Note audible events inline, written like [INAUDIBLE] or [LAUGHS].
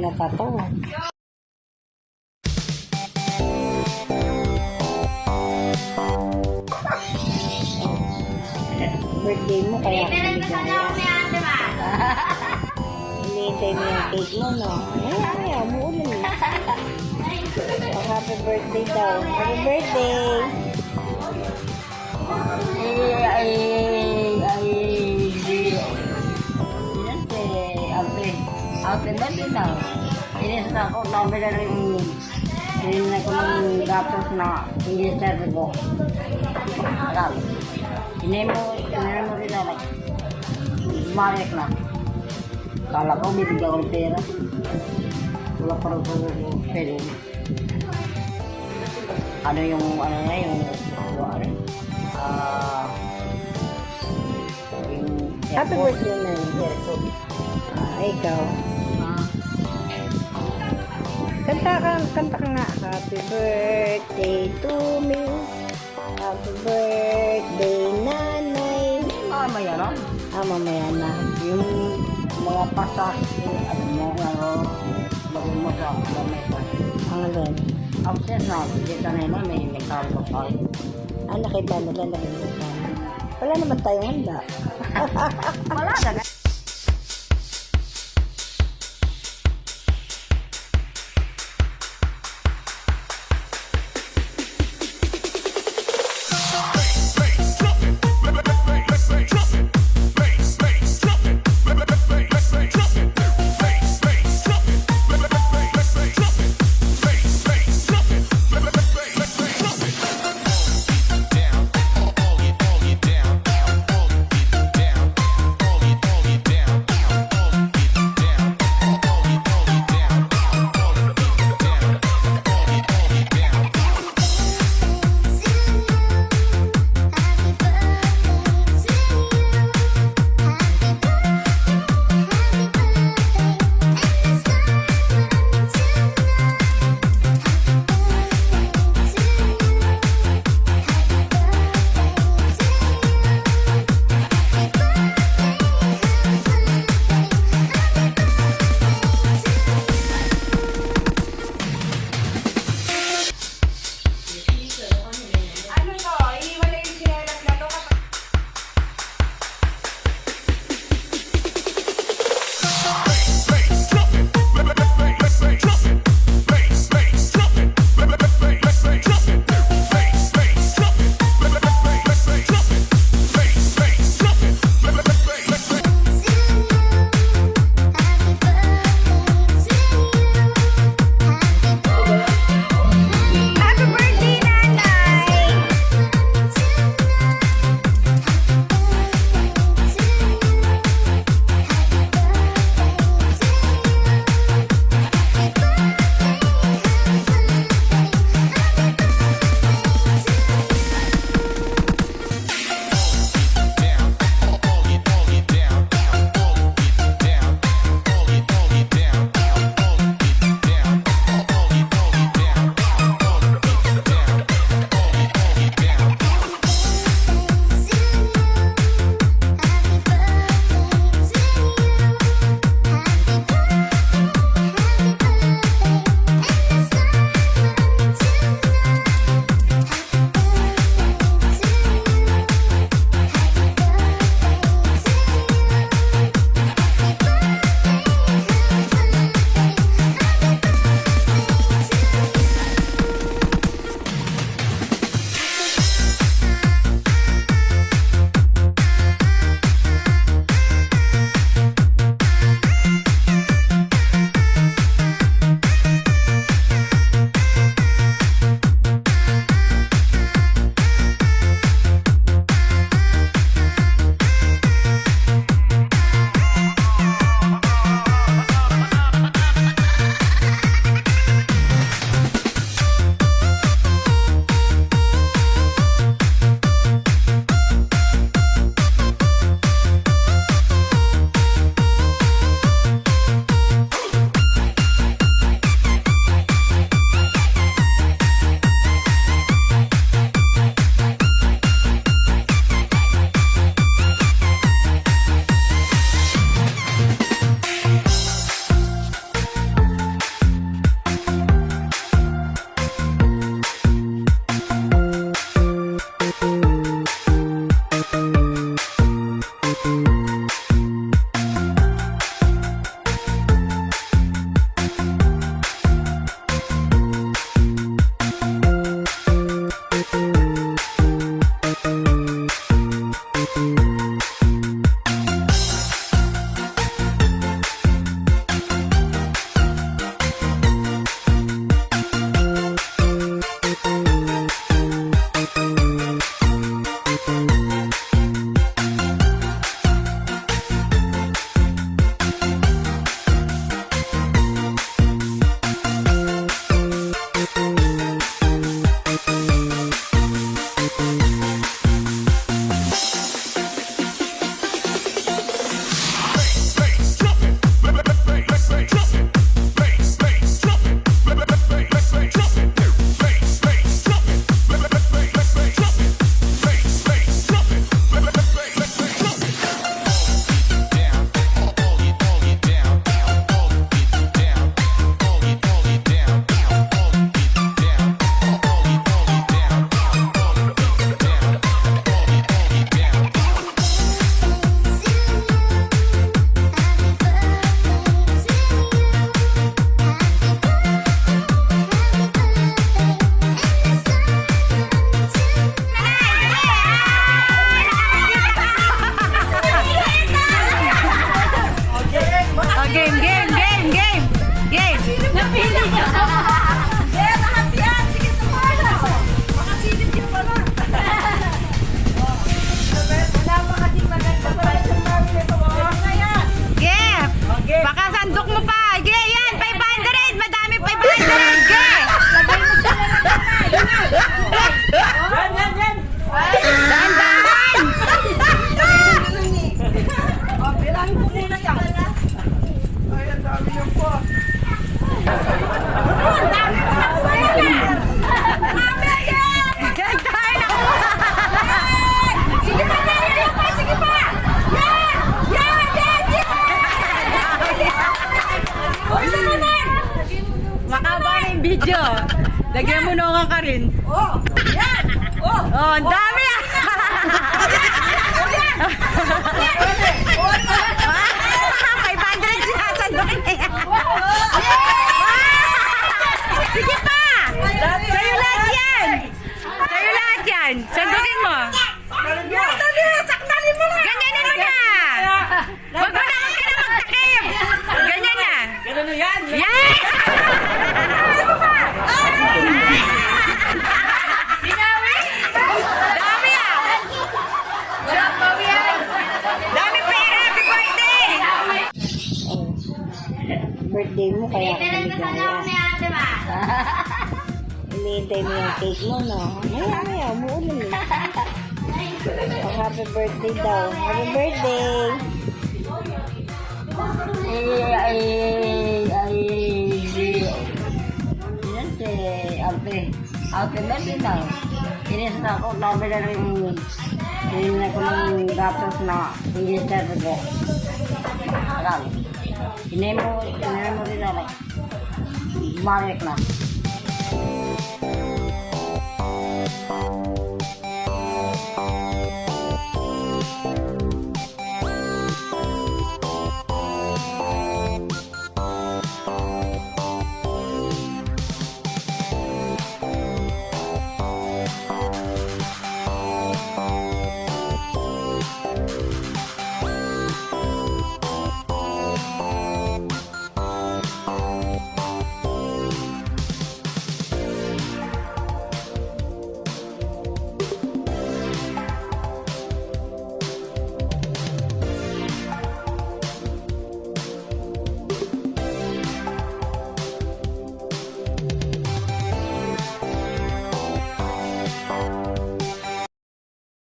Natatawa? Birthday mo, kaya ka naligaya. Hinihintay mo yung cake mo, no? Ay, ay, umuulan eh. Oh, happy birthday daw. Happy birthday! Eh, ay, ay, Daw? Inis na ako, sabi na rin, inis na ko ng gapos na hindi serve ko. Alam. Hindi mo, hindi mo rin na, like, marek na. Kala ko, bibigyan ko ng pera. Wala pa rin ko pwede. Ano yung, ano na yung, ah, Happy birthday na yun. Aircon. Ah, ikaw. Ah, Kanta ka, kanta ka nga. Happy birthday to me. Happy birthday, nanay. mamaya no? Ah, mamaya na. Yung mga pasak, ano mo, ano, lagay mo sa lamesa. Ang alin. Upstairs na, dito na yun, may cargo pa. Ah, nakita nila, nakita. Wala naman tayong handa. [LAUGHS] Wala na. Lagyan mo na ka rin. Oh, yan! Oh, oh ang! Oh. Cake mo, no? Maya, maya, umuulan eh. Oh, happy birthday daw. Happy birthday! Ay, ay, ay, yan si Ate. Ate din daw? Inis na ako, dami na rin, hindi na ko ng gatos na sa ko. Alam. Hindi mo, hindi mo rin alam. Balik na.